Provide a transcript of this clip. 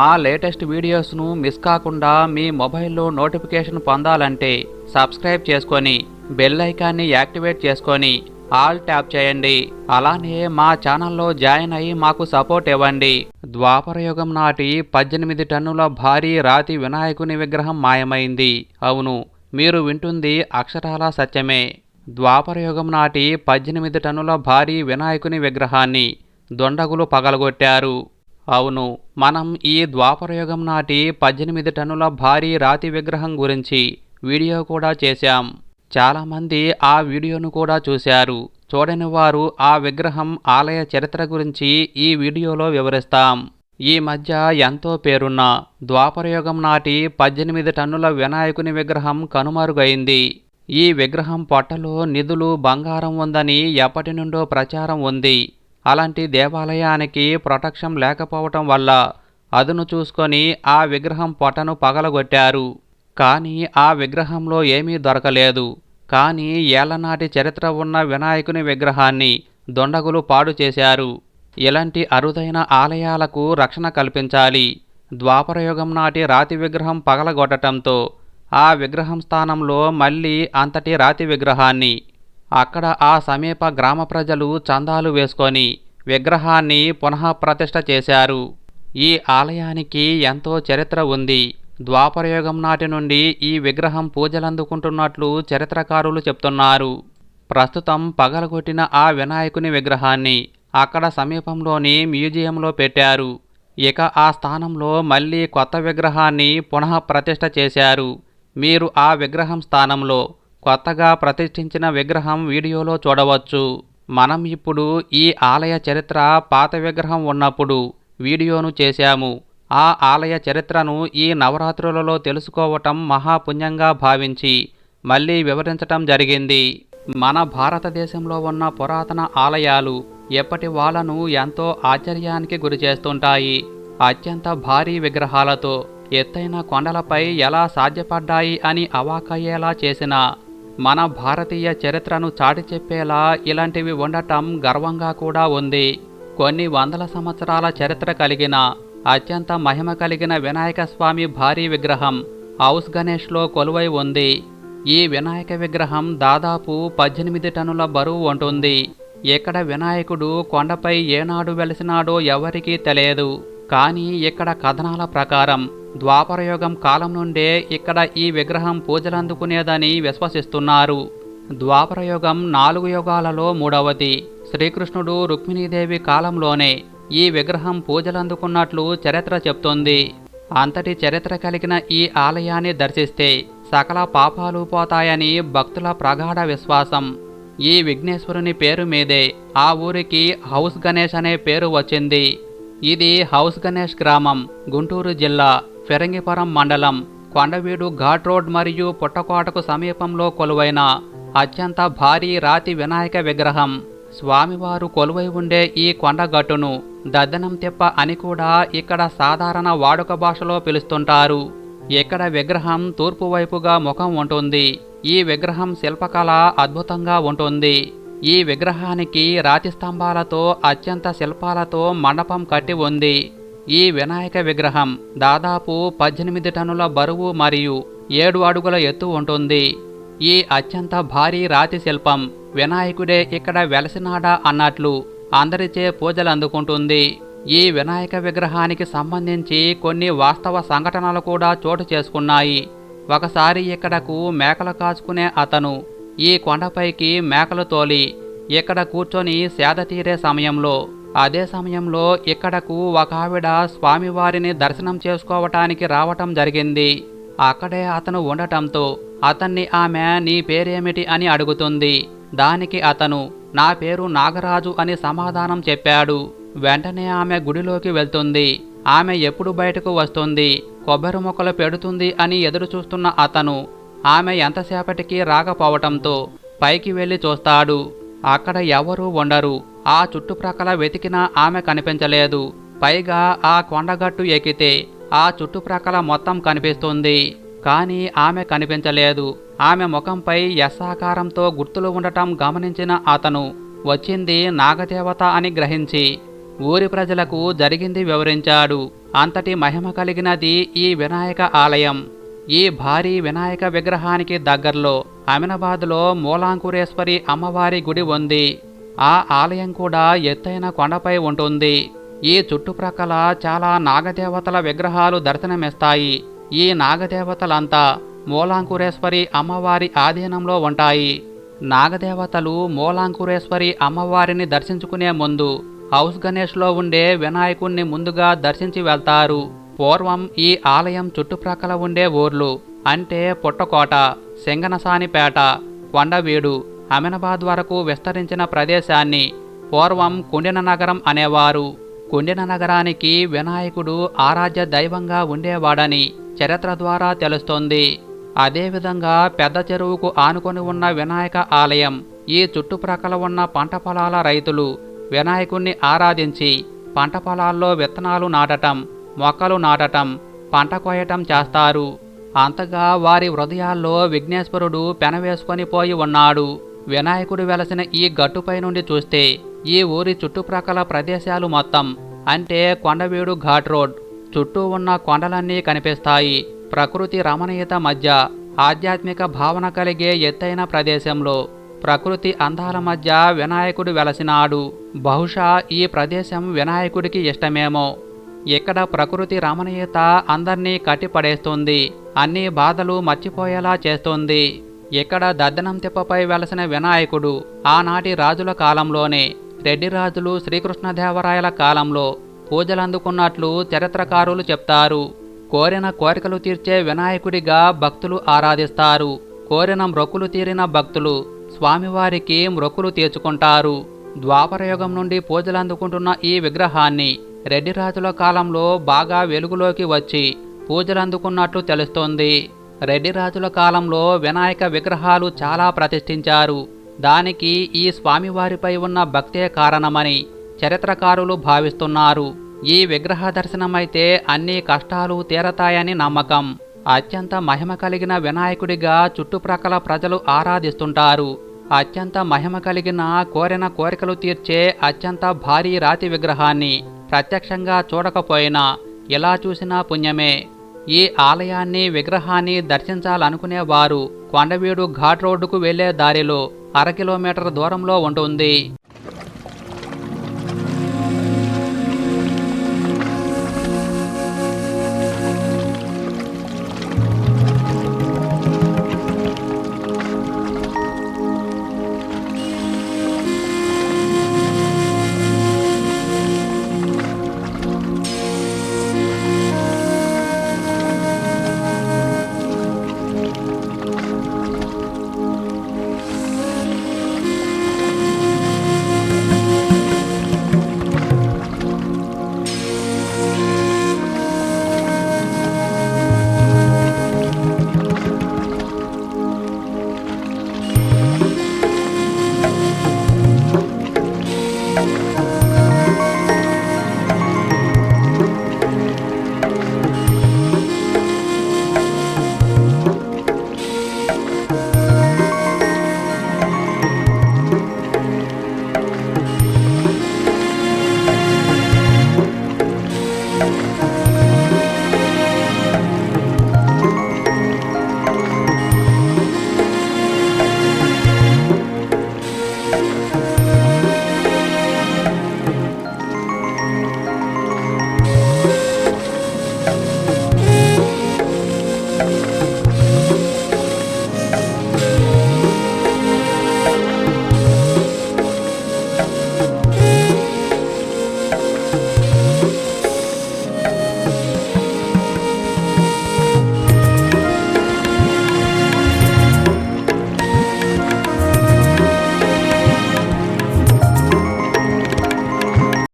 మా latest వీడియోస్ను miss కాకుండా మీ మొబైల్లో నోటిఫికేషన్ పొందాలంటే సబ్స్క్రైబ్ చేసుకొని బెల్ ఐకాన్ని యాక్టివేట్ చేసుకొని ఆల్ ట్యాప్ చేయండి. అలానే మా ఛానల్లో జాయిన్ అయ్యి మాకు సపోర్ట్ ఇవ్వండి. ద్వాపరయుగం నాటి పద్దెనిమిది టన్నుల భారీ రాతి వినాయకుని విగ్రహం మాయమైంది. అవును మీరు వింటుంది అక్షరాల సత్యమే. ద్వాపరయుగం నాటి పద్దెనిమిది టన్నుల భారీ వినాయకుని విగ్రహాన్ని దొండగులు పగలగొట్టారు. అవును మనం ఈ ద్వాపరయుగం నాటి పద్దెనిమిది టన్నుల భారీ రాతి విగ్రహం గురించి వీడియో కూడా చేశాం. చాలామంది ఆ వీడియోను కూడా చూశారు. చూడని వారు ఆ విగ్రహం ఆలయ చరిత్ర గురించి ఈ వీడియోలో వివరిస్తాం. ఈ మధ్య ఎంతో పేరున్న ద్వాపరయుగం నాటి పద్దెనిమిది టన్నుల వినాయకుని విగ్రహం కనుమరుగైంది. ఈ విగ్రహం పొట్టలో నిధులు బంగారం ఉందని ఎప్పటి నుండో ప్రచారం ఉంది. అలాంటి దేవాలయానికి ప్రొటెక్షన్ లేకపోవటం వల్ల అదును చూసుకొని ఆ విగ్రహం పొటను పగలగొట్టారు. కానీ ఆ విగ్రహంలో ఏమీ దొరకలేదు. కానీ ఏళ్ళనాటి చరిత్ర ఉన్న వినాయకుని విగ్రహాన్ని దొండగులు పాడు చేశారు. ఇలాంటి అరుదైన ఆలయాలకు రక్షణ కల్పించాలి. ద్వాపరయుగం నాటి రాతి విగ్రహం పగలగొట్టడంతో ఆ విగ్రహం స్థానంలో మళ్ళీ అంతటి రాతి విగ్రహాన్ని అక్కడ ఆ సమీప గ్రామ ప్రజలు చందాలు వేసుకొని విగ్రహాన్ని పునః ప్రతిష్ట చేశారు. ఈ ఆలయానికి ఎంతో చరిత్ర ఉంది. ద్వాపరయుగం నాటి నుండి ఈ విగ్రహం పూజలందుకుంటున్నట్లు చరిత్రకారులు చెప్తున్నారు. ప్రస్తుతం పగలగొట్టిన ఆ వినాయకుని విగ్రహాన్ని అక్కడ సమీపంలోని మ్యూజియంలో పెట్టారు. ఇక ఆ స్థానంలో మళ్ళీ కొత్త విగ్రహాన్ని పునః ప్రతిష్ట చేశారు. మీరు ఆ విగ్రహం స్థానంలో కొత్తగా ప్రతిష్ఠించిన విగ్రహం వీడియోలో చూడవచ్చు. మనం ఇప్పుడు ఈ ఆలయ చరిత్ర పాత విగ్రహం ఉన్నప్పుడు వీడియోను చేశాము. ఆ ఆలయ చరిత్రను ఈ నవరాత్రులలో తెలుసుకోవటం మహాపుణ్యంగా భావించి మళ్ళీ వివరించటం జరిగింది. మన భారతదేశంలో ఉన్న పురాతన ఆలయాలు ఎప్పటి వాళ్ళను ఎంతో ఆశ్చర్యానికి గురిచేస్తుంటాయి అత్యంత భారీ విగ్రహాలతో ఎత్తైన కొండలపై ఎలా సాధ్యపడ్డాయి అని అవాకయ్యేలా చేసిన మన భారతీయ చరిత్రను చాటి చెప్పేలా ఇలాంటివి ఉండటం గర్వంగా కూడా ఉంది. కొన్ని వందల సంవత్సరాల చరిత్ర కలిగిన అత్యంత మహిమ కలిగిన వినాయక స్వామి భారీ విగ్రహం హౌస్ గణేష్లో కొలువై ఉంది. ఈ వినాయక విగ్రహం దాదాపు పద్దెనిమిది టన్నుల బరువు ఉంటుంది. ఇక్కడ వినాయకుడు కొండపై ఏనాడు వెలిసినాడో ఎవరికీ తెలియదు. కానీ ఇక్కడ కథనాల ప్రకారం ద్వాపరయుగం కాలం నుండే ఇక్కడ ఈ విగ్రహం పూజలందుకునేదని విశ్వసిస్తున్నారు. ద్వాపరయుగం నాలుగు యుగాలలో మూడవది. శ్రీకృష్ణుడు రుక్మిణీదేవి కాలంలోనే ఈ విగ్రహం పూజలందుకున్నట్లు చరిత్ర చెప్తుంది. అంతటి చరిత్ర కలిగిన ఈ ఆలయాన్ని దర్శిస్తే సకల పాపాలు పోతాయని భక్తుల ప్రగాఢ విశ్వాసం. ఈ విఘ్నేశ్వరుని పేరు మీదే. ఆ ఊరికి హౌస్ గణేష్ అనే పేరు వచ్చింది. ఇది హౌస్ గణేష్ గ్రామం గుంటూరు జిల్లా ఫిరంగిపురం మండలం కొండవీడు ఘాట్ రోడ్ మరియు పుట్టకోటకు సమీపంలో కొలువైన అత్యంత భారీ రాతి వినాయక విగ్రహం. స్వామివారు కొలువై ఉండే ఈ కొండగట్టును దద్దనం తిప్ప అని కూడా ఇక్కడ సాధారణ వాడుక భాషలో పిలుస్తుంటారు. ఇక్కడ విగ్రహం తూర్పు వైపుగా ముఖం ఉంటుంది. ఈ విగ్రహం శిల్పకళ అద్భుతంగా ఉంటుంది. ఈ విగ్రహానికి రాతి స్తంభాలతో అత్యంత శిల్పాలతో మండపం కట్టి ఉంది. ఈ వినాయక విగ్రహం దాదాపు పద్దెనిమిది టన్నుల బరువు మరియు ఏడు అడుగుల ఎత్తు ఉంటుంది. ఈ అత్యంత భారీ రాతి శిల్పం వినాయకుడే ఇక్కడ వెలసినాడా అన్నట్లు అందరిచే పూజలు అందుకుంటుంది. ఈ వినాయక విగ్రహానికి సంబంధించి కొన్ని వాస్తవ సంఘటనలు కూడా చోటు చేసుకున్నాయి. ఒకసారి ఇక్కడకు మేకలు కాచుకునే అతను ఈ కొండపైకి మేకలు తోలి ఇక్కడ కూర్చొని సేద తీరే సమయంలో అదే సమయంలో ఇక్కడకు ఒక ఆవిడ స్వామివారిని దర్శనం చేసుకోవటానికి రావటం జరిగింది. అక్కడే అతను ఉండటంతో అతన్ని ఆమె నీ పేరేమిటి అని అడుగుతుంది. దానికి అతను నా పేరు నాగరాజు అని సమాధానం చెప్పాడు. వెంటనే ఆమె గుడిలోకి వెళ్తుంది. ఆమె ఎప్పుడు బయటకు వస్తుంది? కొబ్బరి మొక్కలు పెడుతుంది అని ఎదురు చూస్తున్న అతను ఆమె ఎంతసేపటికి రాకపోవటంతో పైకి వెళ్ళి చూస్తాడు. అక్కడ ఎవరూ ఉండరు. ఆ చుట్టుప్రక్కల వెతికినా ఆమె కనిపించలేదు. పైగా ఆ కొండగట్టు ఎక్కితే ఆ చుట్టుప్రక్కల మొత్తం కనిపిస్తుంది. కానీ ఆమె కనిపించలేదు. ఆమె ముఖంపై యశాకారంతో గుర్తులు ఉండటం గమనించిన అతను వచ్చింది నాగదేవత అని గ్రహించి ఊరి ప్రజలకు జరిగింది వివరించాడు. అంతటి మహిమ కలిగినది ఈ వినాయక ఆలయం. ఈ భారీ వినాయక విగ్రహానికి దగ్గరలో అమినాబాద్లో మూలాంకురేశ్వరి అమ్మవారి గుడి ఉంది. ఆ ఆలయం కూడా ఎత్తైన కొండపై ఉంటుంది. ఈ చుట్టుప్రక్కల చాలా నాగదేవతల విగ్రహాలు దర్శనమిస్తాయి. ఈ నాగదేవతలంతా మూలాంకురేశ్వరి అమ్మవారి ఆధీనంలో ఉంటాయి. నాగదేవతలు మూలాంకురేశ్వరి అమ్మవారిని దర్శించుకునే ముందు హౌస్ గణేష్లో ఉండే వినాయకుణ్ణి ముందుగా దర్శించి వెళ్తారు. పూర్వం ఈ ఆలయం చుట్టుప్రక్కల ఉండే ఊర్లు అంటే పుట్టకోట సింగనసానిపేట కొండవీడు అమినాబాద్ వరకు విస్తరించిన ప్రదేశాన్ని పూర్వం కుండిన నగరం అనేవారు. కుండిన నగరానికి వినాయకుడు ఆరాధ్య దైవంగా ఉండేవాడని చరిత్ర ద్వారా తెలుస్తోంది. అదేవిధంగా పెద్ద చెరువుకు ఆనుకొని ఉన్న వినాయక ఆలయం ఈ చుట్టుప్రక్కల ఉన్న పంట పొలాల రైతులు వినాయకుణ్ణి ఆరాధించి పంట పొలాల్లో విత్తనాలు నాటటం మొక్కలు నాటటం పంట కోయటం చేస్తారు. అంతగా వారి హృదయాల్లో విఘ్నేశ్వరుడు పెనవేసుకొని పోయి ఉన్నాడు. వినాయకుడు వెలసిన ఈ గట్టుపై నుండి చూస్తే ఈ ఊరి చుట్టుప్రక్కల ప్రదేశాలు మొత్తం అంటే కొండవీడు ఘాట్ రోడ్. చుట్టూ ఉన్న కొండలన్నీ కనిపిస్తాయి. ప్రకృతి రమణీయత మధ్య ఆధ్యాత్మిక భావన కలిగే ఎత్తైన ప్రదేశంలో ప్రకృతి అందాల మధ్య వినాయకుడు వెలసినాడు. బహుశా ఈ ప్రదేశం వినాయకుడికి ఇష్టమేమో. ఇక్కడ ప్రకృతి రమణీయత అందర్నీ కట్టిపడేస్తుంది. అన్ని బాధలు మర్చిపోయేలా చేస్తుంది. ఇక్కడ దద్దనం తిప్పపై వెలసిన వినాయకుడు ఆనాటి రాజుల కాలంలోనే రెడ్డి రాజులు శ్రీకృష్ణదేవరాయల కాలంలో పూజలందుకున్నట్లు చరిత్రకారులు చెప్తారు. కోరిన కోరికలు తీర్చే వినాయకుడిగా భక్తులు ఆరాధిస్తారు. కోరిన మ్రొక్కులు తీరిన భక్తులు స్వామివారికి మ్రొక్కులు తీర్చుకుంటారు. ద్వాపరయుగం నుండి పూజలందుకుంటున్న ఈ విగ్రహాన్ని రెడ్డి రాజుల కాలంలో బాగా వెలుగులోకి వచ్చి పూజలందుకున్నట్లు తెలుస్తోంది. రెడ్డి రాజుల కాలంలో వినాయక విగ్రహాలు చాలా ప్రతిష్ఠించారు. దానికి ఈ స్వామివారిపై ఉన్న భక్తే కారణమని చరిత్రకారులు భావిస్తున్నారు. ఈ విగ్రహ దర్శనమైతే అన్ని కష్టాలు తీరతాయని నమ్మకం. అత్యంత మహిమ కలిగిన వినాయకుడిగా చుట్టుప్రక్కల ప్రజలు ఆరాధిస్తుంటారు. అత్యంత మహిమ కలిగిన కోరిన కోరికలు తీర్చే అత్యంత భారీ రాతి విగ్రహాన్ని ప్రత్యక్షంగా చూడకపోయినా ఎలా చూసినా పుణ్యమే. ఈ ఆలయాన్ని విగ్రహాన్ని దర్శించాలనుకునేవారు కొండవీడు ఘాట్ రోడ్డుకు వెళ్ళే దారిలో అర కిలోమీటర్ దూరంలో ఉంటుంది